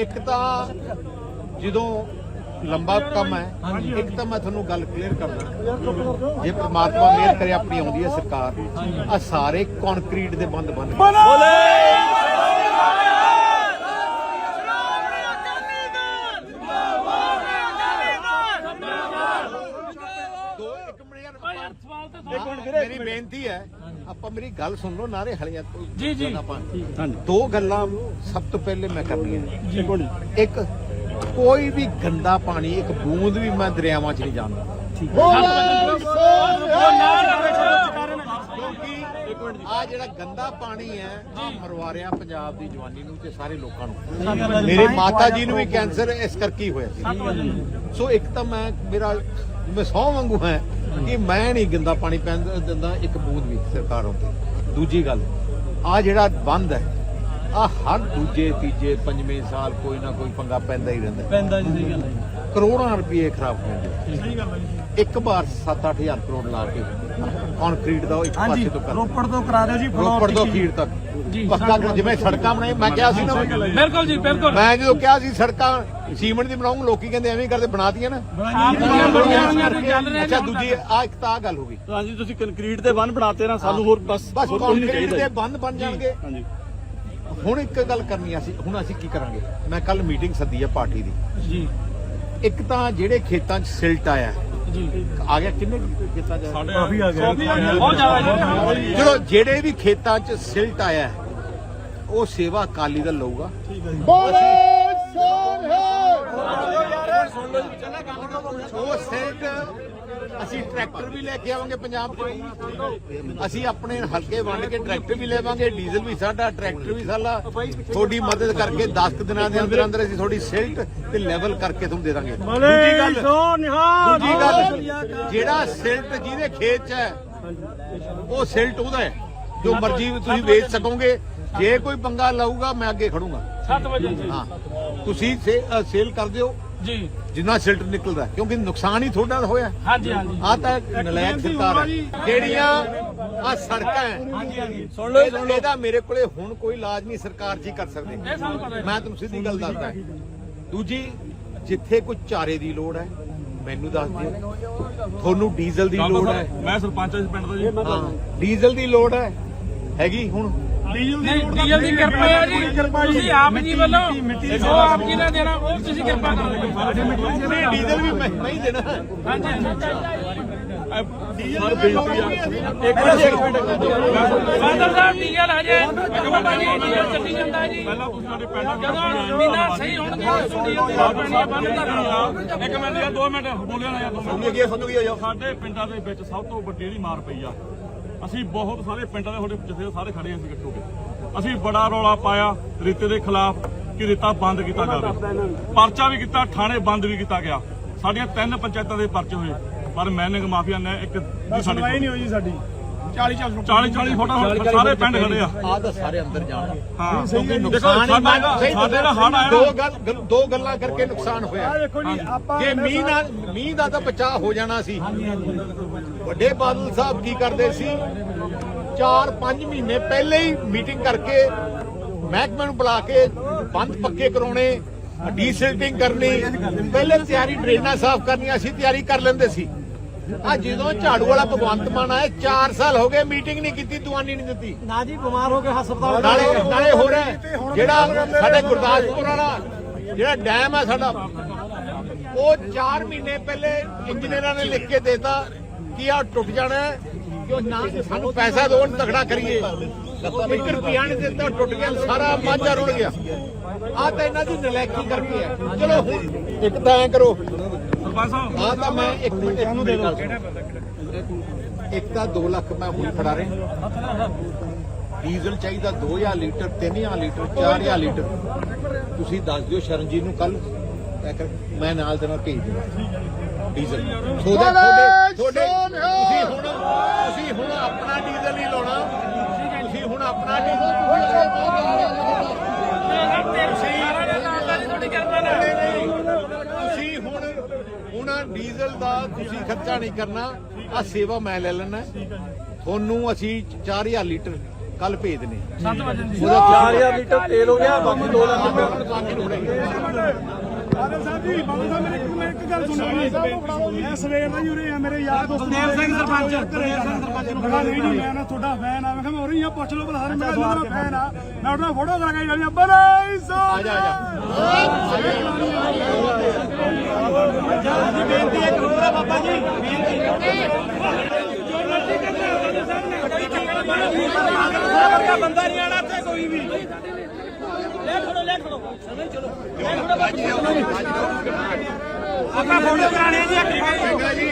ਇੱਕ ਤਾਂ ਜਦੋਂ ਲੰਬਾ ਕੰਮ ਹੈ ਇੱਕ ਤਾਂ ਮੈਂ ਤੁਹਾਨੂੰ ਗੱਲ ਕਲੀਅਰ ਕਰਦਾ। ਜੇ ਪ੍ਰਮਾਤਮਾ ਮਿਹਰ ਕਰੇ ਆਪਣੀ ਆਉਂਦੀ ਹੈ ਸਰਕਾਰ। ਆ ਸਾਰੇ ਕੰਕਰੀਟ ਦੇ ਬੰਦ ਬੰਦ। ਦੋ ਇੱਕ ਮਿੰਟ ਵੀਰੇ ਮੇਰੀ ਬੇਨਤੀ ਹੈ ਆਪਾਂ ਮੇਰੀ ਗੱਲ ਸੁਣ ਲਓ ਨਾਰੇ ਹਲੀਆਂ ਜੀ ਜੀ। ਦੋ ਗੱਲਾਂ ਸਭ ਤੋਂ ਪਹਿਲੇ ਮੈਂ ਕਰਨੀਆਂ ਜੀ। ਇੱਕ ਕੋਈ ਵੀ ਗੰਦਾ ਪਾਣੀ ਇੱਕ ਬੂੰਦ ਵੀ ਮੈਂ ਦਰਿਆਵਾਂ 'ਚ ਨਹੀਂ ਜਾਣਦਾ ਕਿਉਂਕਿ ਆ ਜਿਹੜਾ ਗੰਦਾ ਪਾਣੀ ਹੈ ਆ ਮਰਵਾ ਰਿਹਾ ਪੰਜਾਬ ਦੀ ਜਵਾਨੀ ਨੂੰ ਤੇ ਸਾਰੇ ਲੋਕਾਂ ਨੂੰ। ਮੇਰੇ ਮਾਤਾ ਜੀ ਨੂੰ ਵੀ ਕੈਂਸਰ ਇਸ ਕਰਕੇ ਹੋਇਆ ਸੀ। ਸੋ ਇੱਕ ਤਾਂ ਮੈਂ ਮੇਰਾ ਮੈਂ ਸੌ ਵਾਂਗੂ ਹੈ। ਕਿ ਮੈਂ ਨਹੀਂ ਗੰਦਾ ਪਾਣੀ ਪੈਣ ਦਿੰਦਾ, ਇੱਕ ਬੂੰਦ ਵੀ ਸਰਕਾਰ ਤੇ ਦੂਜੀ ਗੱਲ, ਆ ਜਿਹੜਾ ਬੰਦ ਹੈ, ਆ ਹਰ ਦੂਜੇ, ਤੀਜੇ, ਪੰਜਵੇਂ ਸਾਲ ਕੋਈ ਨਾ ਕੋਈ ਪੰਗਾ ਪੈਂਦਾ ਹੀ ਰਹਿੰਦਾ। ਪੈਂਦਾ ਜੀ, ਸਹੀ ਗੱਲ ਹੈ ਕਰੋੜਾਂ ਰੁਪਏ ਖਰਾਬ ਹੋ ਜਾਂਦੇ ਸਹੀ ਗੱਲ ਹੈ ਇੱਕ ਵਾਰ 7-8000 ਕਰੋੜ ਲਾ ਕੇ ਕੰਕਰੀਟ ਦਾ ਉਹ ਇੱਕ ਪਾਸੇ ਤੋਂ ਕਰ ਰੋਪੜ ਤੋਂ ਕਰਾ ਦਿਓ ਜੀ ਰੋਪੜ ਤੋਂ ਖੀੜ ਤੱਕ। ਪੱਕਾ ਕਰ ਜਿਵੇਂ ਸੜਕਾਂ ਬਣਾਈ ਮੈਂ ਕਿਹਾ ਸੀ ਨਾ ਬਿਲਕੁਲ ਜੀ ਬਿਲਕੁਲ। ਮੈਂ ਜਦੋਂ ਕਿਹਾ ਸੀ ਸੜਕਾਂ ਸੀਮੈਂਟ ਦੀ ਬਣਾਉਂ ਲੋਕੀ ਕਹਿੰਦੇ ਐਵੇਂ ਹੀ ਕਰਦੇ ਬਣਾਤੀਆਂ ਨਾ। ਬਣੀਆਂ ਬਣੀਆਂ ਤੇ ਚੱਲ ਰਿਹਾ ਅੱਛਾ ਦੂਜੀ ਆ ਇੱਕ ਤਾਂ ਆਹ ਗੱਲ ਹੋ ਗਈ। ਹਾਂਜੀ ਤੁਸੀਂ ਕੰਕਰੀਟ ਦੇ ਬੰਨ ਬਣਾਤੇ ਨਾ ਸਾਨੂੰ ਹੋਰ ਬਸ ਬਸ ਹੋਰ ਕੁਝ ਨਹੀਂ ਕੰਕਰੀਟ ਚਾਹੀਦਾ ਦੇ ਬੰਦ ਬਣ ਜਾਣਗੇ। ਹਾਂਜੀ। ਹੁਣ ਇੱਕ ਗੱਲ ਕਰਨੀ ਆ ਸੀ ਹੁਣ ਅਸੀਂ ਕੀ ਕਰਾਂਗੇ? ਮੈਂ ਕੱਲ ਮੀਟਿੰਗ ਸੱਦੀ ਆ ਪਾਰਟੀ ਦੀ। ਜੀ। ਇੱਕ ਤਾਂ ਜਿਹੜੇ ਖੇਤਾਂ 'ਚ ਸਿਲਟ ਆਇਆ ਜੀ। ਆ ਗਿਆ ਕਿੰਨੇ ਖੇਤਾਂ 'ਚ? ਕਾਫੀ ਆ ਗਿਆ। ਬਹੁਤ ਜ਼ਿਆਦਾ ਜੀ। ਚਲੋ ਜਿਹੜੇ ਵੀ ਖੇਤਾਂ 'ਚ ਸਿਲਟ ਆਇਆ ਹੈ, ਉਹ ਸੇਵਾ ਅਕਾਲੀ ਦਲ ਲਊਗਾ। ਉਹ ਸਿਲਟ ਅਸੀਂ ਟਰੈਕਟਰ ਵੀ ਲੈ ਕੇ ਆਵਾਂਗੇ ਪੰਜਾਬ 'ਚ ਅਸੀਂ ਆਪਣੇ ਹਲਕੇ ਵੰਡ ਕੇ ਟਰੈਕਟਰ ਵੀ ਲੈਵਾਂਗੇ ਡੀਜ਼ਲ ਵੀ ਸਾਡਾ ਟਰੈਕਟਰ ਵੀ ਸਾਡਾ। ਤੁਹਾਡੀ ਮਦਦ ਕਰਕੇ 10 ਕੁ ਦਿਨਾਂ ਦੇ ਅੰਦਰ ਅੰਦਰ ਅਸੀਂ ਤੁਹਾਡੀ ਸਿਲਟ ਤੇ ਲੈਵਲ ਕਰਕੇ ਤੁਹਾਨੂੰ ਦੇ ਦਾਂਗੇ। ਦੂਜੀ ਗੱਲ ਦੂਜੀ ਗੱਲ ਜਿਹੜਾ ਸਿਲਟ ਜਿਹਦੇ ਖੇਤ 'ਚ ਹੈ ਉਹ ਸਿਲਟ ਉਹਦਾ ਹੈ। ਜੋ ਮਰਜ਼ੀ ਤੁਸੀਂ ਵੇਚ ਸਕੋਗੇ। ਜੇ ਕੋਈ ਪੰਗਾ ਲਾਊਗਾ ਮੈਂ ਅੱਗੇ ਖੜੂੰਗਾ। 7 ਵਜੇ ਜੀ। ਹਾਂ। ਤੁਸੀਂ ਸੇਲ ਕਰ ਦਿਓ। ਜੀ। ਜਿੰਨਾ ਸਿਲਟ ਨਿਕਲਦਾ ਕਿਉਂਕਿ ਨੁਕਸਾਨ ਹੀ ਤੁਹਾਡਾ ਹੋਇਆ। ਹਾਂਜੀ ਹਾਂਜੀ। ਆ ਤਾਂ ਨਲਾਇਕ ਸਰਕਾਰ ਹੈ। ਜਿਹੜੀਆਂ ਆ ਸੜਕਾਂ ਹੈ ਸੁਣ ਲਓ ਇਹਦਾ ਮੇਰੇ ਕੋਲੇ ਹੁਣ ਕੋਈ ਇਲਾਜ ਨਹੀਂ ਸਰਕਾਰ ਜੀ ਕਰ ਸਕਦੇ। ਮੈਂ ਤੁਹਾਨੂੰ ਸਿੱਧੀ ਗੱਲ ਦੱਸਦਾ ਦੂਜੀ ਜਿੱਥੇ ਕੋਈ ਚਾਰੇ ਦੀ ਲੋੜ ਹੈ ਮੈਨੂੰ ਦੱਸ ਦਿਓ। ਤੁਹਾਨੂੰ ਡੀਜ਼ਲ ਦੀ ਲੋੜ ਹੈ। ਮੈਂ ਸਰਪੰਚ ਇਸ ਪਿੰਡ ਦਾ ਜੀ। ਹਾਂ ਡੀਜ਼ਲ ਦੀ ਲੋੜ ਹੈ। ਹੈਗੀ ਹੁਣ? ਡੀਜ਼ਲ ਦੀ ਕਿਰਪਾ ਹੈ। ਜੀ। ਤੁਸੀਂ ਆਪ ਜੀ ਵੱਲੋਂ ਜੋ ਆਪ ਜੀ ਨੇ ਦੇਣਾ ਉਹ ਤੁਸੀਂ ਕਿਰਪਾ ਕਰੋ ਨਹੀਂ, ਡੀਜ਼ਲ ਵੀ ਮੈਂ ਮੈਂ ਹੀ ਦੇਣਾ। ਹਾਂਜੀ ਹਾਂਜੀ। ਡੀਜ਼ਲ ਦੀ ਬੇਨਤੀ ਆ। ਇੱਕ ਫਾਦਰ ਸਾਹਿਬ ਡੀਜ਼ਲ ਹਜੇ ਬਾਬਾ ਜੀ ਡੀਜ਼ਲ ਚੱਲੀ ਜਾਂਦਾ ਹੈ ਜੀ। ਪਹਿਲਾਂ ਤੁਸੀਂ ਸਾਡੇ ਪਿੰਡ ਜਦੋਂ ਮਹੀਨਾ ਸਹੀ ਹੋਣਗੇ ਡੀਜ਼ਲ ਦੀ ਲੋੜ ਪੈਣੀ ਹੈ ਬੰਦ ਕਰਨਾ ਇੱਕ ਮਿੰਟ ਯਾਰ 2 ਮਿੰਟ ਬੋਲਿਆ ਨਾ ਯਾਰ ਦੋ ਮਿੰਟ। ਕੀ ਸਾਨੂੰ ਕੀ ਹੋਇਆ ਸਾਡੇ ਪਿੰਡਾਂ ਦੇ ਵਿੱਚ ਸਭ ਤੋਂ ਵੱਡੀ ਜਿਹੜੀ ਮਾਰ ਪਈ ਆ। ਅਸੀਂ ਬਹੁਤ ਸਾਰੇ ਪਿੰਡਾਂ ਦੇ ਤੁਹਾਡੇ ਜਿੱਥੇ ਸਾਰੇ ਖੜੇ ਅਸੀਂ ਇਕੱਠੇ ਹੋ ਕੇ। ਅਸੀਂ ਬੜਾ ਰੌਲਾ ਪਾਇਆ ਰੇਤੇ ਦੇ ਖਿਲਾਫ ਕਿ ਰੇਤਾ ਬੰਦ ਕੀਤਾ ਜਾਵੇ। ਪਰਚਾ ਵੀ ਕੀਤਾ ਥਾਣੇ ਬੰਦ ਵੀ ਕੀਤਾ ਗਿਆ। ਸਾਡੀਆਂ ਤਿੰਨ ਪੰਚਾਇਤਾਂ ਦੇ ਪਰਚੇ ਹੋਏ। ਪਰ ਮੈਨਿੰਗ ਮਾਫੀਆ ਨੇ ਇੱਕ ਸਾਡੀ ਨਹੀਂ ਹੋਈ ਸਾਡੀ। 40 40 40 ਫੋਟੋ ਸਾਰੇ ਪਿੰਡ ਖੜੇ ਆ। ਆ ਤਾਂ ਸਾਰੇ ਅੰਦਰ ਜਾਣ ਹਾਂ। ਕਿਉਂਕਿ ਦੇਖੋ ਨੁਕਸਾਨ ਹੀ ਸਾਡਾ ਮੈਂ ਸਹੀ ਸਾਡੇ ਨਾਲ ਹੜ ਆਇਆ। ਦੋ ਗੱਲ ਗੱਲ- ਦੋ ਗੱਲਾਂ ਕਰਕੇ ਨੁਕਸਾਨ ਹੋਇਆ। ਜੇ ਮੀਂਹ ਨਾਲ ਮੀਂਹ ਦਾ ਤਾਂ ਬਚਾਅ ਹੋ ਜਾਣਾ ਸੀ। ਵੱਡੇ ਬਾਦਲ ਸਾਹਿਬ ਕੀ ਕਰਦੇ ਸੀ? 4-5 ਮਹੀਨੇ ਪਹਿਲੇ ਹੀ ਮੀਟਿੰਗ ਕਰਕੇ ਮਹਿਕਮੇ ਨੂੰ ਬੁਲਾ ਕੇ ਬੰਦ ਪੱਕੇ ਕਰਾਉਣੇ ਡੀਸਿਲਟਿੰਗ ਕਰਨੀ ਪਹਿਲੇ ਤਿਆਰੀ ਡਰੇਨਾਂ ਸਾਫ਼ ਕਰਨੀਆਂ ਅਸੀਂ ਤਿਆਰੀ ਕਰ ਲੈਂਦੇ ਸੀ। ਆ ਜਦੋਂ ਝਾੜੂ ਵਾਲਾ ਭਗਵੰਤ ਮਾਨ ਆਇਆ 4 ਸਾਲ ਹੋ ਗਏ ਮੀਟਿੰਗ ਨਹੀਂ ਕੀਤੀ ਦੁਆਨੀ ਨਹੀਂ ਦਿੱਤੀ। ਨਾ ਜੀ ਬਿਮਾਰ ਹੋ ਕੇ ਹਸਪਤਾਲ ਨਾਲੇ ਨਾਲੇ ਹੋ ਰਿਹਾ ਜਿਹੜਾ ਸਾਡੇ ਗੁਰਦਾਸਪੁਰ ਵਾਲਾ ਜਿਹੜਾ ਡੈਮ ਹੈ ਸਾਡਾ ਉਹ 4 ਮਹੀਨੇ ਪਹਿਲੇ ਇੰਜੀਨੀਅਰਾਂ ਨੇ ਲਿਖ ਕੇ ਦੇਤਾ ਕਿ ਆ ਟੁੱਟ ਜਾਣਾ ਹੈ ਕਿ ਨਾ ਸਾਨੂੰ ਪੈਸਾ ਦੋਣ ਤਗੜਾ ਕਰੀਏ। 1 ਰੁਪਿਆ ਨਹੀਂ ਦਿੱਤਾ ਟੁੱਟ ਗਿਆ ਸਾਰਾ ਮਾਝਾ ਰੁੜ ਗਿਆ। ਆ ਤਾਂ ਇਹਨਾਂ ਦੀ ਨਲਾਇਕੀ ਕਰਕੇ ਹੈ। ਚਲੋ ਇੱਕ ਤਾਂ ਐ ਕਰੋ ਸਾਹਿਬ ਆ ਤਾਂ ਮੈਂ ਇੱਕ ਮਿੰਟ ਇੱਕ ਮਿੰਟ ਗੱਲ ਇੱਕ ਤਾਂ 2 ਲੱਖ ਮੈਂ ਹੁਣ ਫੜਾ ਰਿਹਾ। ਡੀਜ਼ਲ ਚਾਹੀਦਾ 2000 ਲੀਟਰ 3000 ਲੀਟਰ 4000 ਲੀਟਰ। ਤੁਸੀਂ ਦੱਸ ਦਿਓ ਸ਼ਰਨਜੀਤ ਨੂੰ ਕੱਲ ਮੈਂ ਨਾਲ ਦੇ ਨਾਲ ਭੇਜ ਦੇਣਾ ਡੀਜ਼ਲ। ਤੁਹਾਡੇ ਤੁਹਾਡੇ ਤੁਸੀਂ ਹੁਣ ਤੁਸੀਂ ਹੁਣ ਆਪਣਾ ਡੀਜ਼ਲ ਨਹੀਂ ਲਾਉਣਾ। ਤੁਸੀਂ ਹੁਣ ਆਪਣਾ ਤੁਹਾਡੀ ਕਿਰਪਾ ਨਾਲ ਤੁਸੀਂ ਹੁਣ ਹੁਣ ਡੀਜ਼ਲ ਦਾ ਤੁਸੀਂ ਖਰਚਾ ਨਹੀਂ ਕਰਨਾ ਆ ਸੇਵਾ ਮੈਂ ਲੈ ਲੈਣਾ ਤੁਹਾਨੂੰ ਅਸੀਂ 4000 ਲੀਟਰ ਕੱਲ ਭੇਜ ਨੇ 7 ਵਜੇ ਦੀ। 4000 ਲੀਟਰ ਤੇਲ ਹੋ ਗਿਆ ਬਾਕੀ 2 ਲੱਖ ਬਾਦਲ ਸਾਹਿਬ ਜੀ ਬਾਦਲ ਸਾਹਿਬ ਮੇਰੇ ਇੱਕ ਮੈਂ ਇੱਕ ਗੱਲ ਸੁਣੋ ਮੈਂ ਸਵੇਰ ਦਾ ਹੀ ਉਰੇ ਆ ਮੇਰੇ ਯਾਰ ਦੋਸਤ ਬਲਦੇਵ ਸਿੰਘ ਸਰਪੰਚ ਸਿੰਘ ਸਰਪੰਚ ਨੂੰ ਨਹੀਂ ਨਹੀਂ ਮੈਂ ਨਾ ਤੁਹਾਡਾ ਫੈਨ ਆ। ਮੈਂ ਕਿਹਾ ਮੈਂ ਉਰੇ ਆ ਪੁੱਛ ਲਓ ਸਾਰੇ ਮੇਰਾ ਤੁਹਾਡਾ ਫੈਨ ਆ। ਮੈਂ ਉਹਦਾ ਫੋਟੋ ਕਰਾ ਕੇ ਜਾਣੀ ਆ ਬਲੇ ਸੋ ਆ ਜਾ ਆ ਜਾ ਬੇਨਤੀ ਇੱਕ ਹੋਰ ਆ ਬਾਬਾ ਜੀ ਬੇਨਤੀ ਬੰਦਾ ਨਹੀਂ ਆਣਾ ਇੱਥੇ ਕੋਈ ਵੀ ਲੈ ਖੜੋ ਲੈ ਖੜੋ ਆਪਾਂ ਫੋਟੋ ਕਰਾਣੀ ਹੈ ਜੀ ਚੰਗਾ ਜੀ